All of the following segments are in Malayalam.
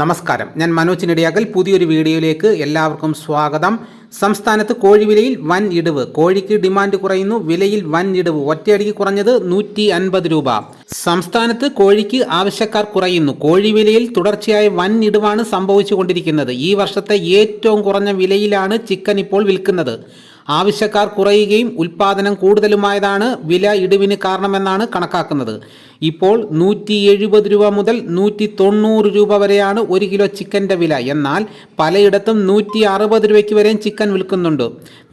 നമസ്കാരം. ഞാൻ മനോജ് നെടിയാക്കൽ. പുതിയൊരു വീഡിയോയിലേക്ക് എല്ലാവർക്കും സ്വാഗതം. സംസ്ഥാനത്ത് കോഴിവിലയിൽ വൻ ഇടിവ്. കോഴിക്ക് ഡിമാൻഡ് കുറയുന്നു. വിലയിൽ വൻ ഇടിവ്. ഒറ്റയടിക്ക് കുറഞ്ഞത് നൂറ്റി അൻപത് രൂപ. സംസ്ഥാനത്ത് കോഴിക്ക് ആവശ്യക്കാർ കുറയുന്നു. കോഴി വിലയിൽ തുടർച്ചയായ വൻ ഇടിവാണ് സംഭവിച്ചുകൊണ്ടിരിക്കുന്നത്. ഈ വർഷത്തെ ഏറ്റവും കുറഞ്ഞ വിലയിലാണ് ചിക്കൻ ഇപ്പോൾ വിൽക്കുന്നത്. ആവശ്യക്കാർ കുറയുകയും ഉൽപാദനം കൂടുതലുമായതാണ് വില ഇടിവിന് കാരണമെന്നാണ് കണക്കാക്കുന്നത്. ഇപ്പോൾ നൂറ്റി എഴുപത് രൂപ മുതൽ നൂറ്റി തൊണ്ണൂറ് രൂപ വരെയാണ് ഒരു കിലോ ചിക്കന്റെ വില. എന്നാൽ പലയിടത്തും നൂറ്റി അറുപത് രൂപയ്ക്ക് വരെയും ചിക്കൻ വിൽക്കുന്നുണ്ട്.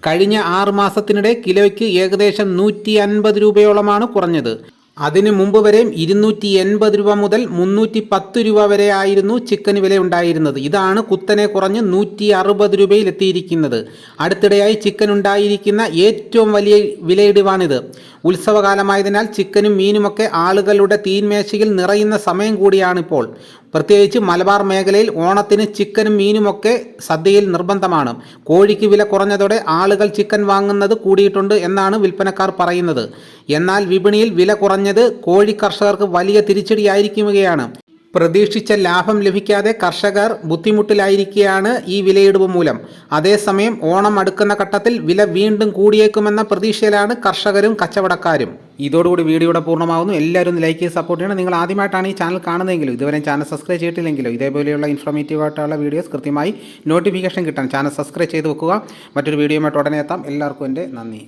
കഴിഞ്ഞ ആറ് മാസത്തിനിടെ കിലോയ്ക്ക് ഏകദേശം നൂറ്റി അൻപത് രൂപയോളമാണ് കുറഞ്ഞത്. അതിനു മുമ്പ് വരെയും ഇരുന്നൂറ്റി എൺപത് രൂപ മുതൽ മുന്നൂറ്റി പത്ത് രൂപ വരെ ആയിരുന്നു ചിക്കന് വില ഉണ്ടായിരുന്നത്. ഇതാണ് കുത്തനെ കുറഞ്ഞ് നൂറ്റി അറുപത് രൂപയിൽ എത്തിയിരിക്കുന്നത്. അടുത്തിടെയായി ചിക്കൻ ഉണ്ടായിരിക്കുന്ന ഏറ്റവും വലിയ വിലയിടിവാണിത്. ഉത്സവകാലമായതിനാൽ ചിക്കനും മീനുമൊക്കെ ആളുകളുടെ തീൻമേശയിൽ നിറയുന്ന സമയം കൂടിയാണിപ്പോൾ. പ്രത്യേകിച്ച് മലബാർ മേഖലയിൽ ഓണത്തിന് ചിക്കനും മീനുമൊക്കെ സദ്യയിൽ നിർബന്ധമാണ്. കോഴിക്ക് വില കുറഞ്ഞതോടെ ആളുകൾ ചിക്കൻ വാങ്ങുന്നത് കൂടിയിട്ടുണ്ട് എന്നാണ് വിൽപ്പനക്കാർ പറയുന്നത്. എന്നാൽ വിപണിയിൽ വില കുറഞ്ഞത് കോഴി കർഷകർക്ക് വലിയ തിരിച്ചടിയായിരിക്കുകയാണ്. പ്രതീക്ഷിച്ച ലാഭം ലഭിക്കാതെ കർഷകർ ബുദ്ധിമുട്ടിലായിരിക്കുകയാണ് ഈ വിലയിടിവ് മൂലം. അതേസമയം ഓണം അടുക്കുന്ന ഘട്ടത്തിൽ വില വീണ്ടും കൂടിയേക്കുമെന്ന പ്രതീക്ഷയിലാണ് കർഷകരും കച്ചവടക്കാരും. ഇതോടുകൂടി വീഡിയോയുടെ പൂർണമാകുന്നു എല്ലാവരും ലൈക്ക് ചെയ്ത് സപ്പോർട്ട് ചെയ്യണം. നിങ്ങൾ ആദ്യമായിട്ടാണ് ഈ ചാനൽ കാണുന്നതെങ്കിലും ഇതുവരെ ചാനൽ സബ്സ്ക്രൈബ് ചെയ്തിട്ടില്ലെങ്കിലോ ഇതേപോലെയുള്ള ഇൻഫോർമേറ്റീവ് ആയിട്ടുള്ള വീഡിയോസ് കൃത്യമായി നോട്ടിഫിക്കേഷൻ കിട്ടാൻ ചാനൽ സബ്സ്ക്രൈബ് ചെയ്ത് വെക്കുക. മറ്റൊരു വീഡിയോയുമായിട്ട് ഉടനെ എത്താം. എല്ലാവർക്കും എന്റെ നന്ദി.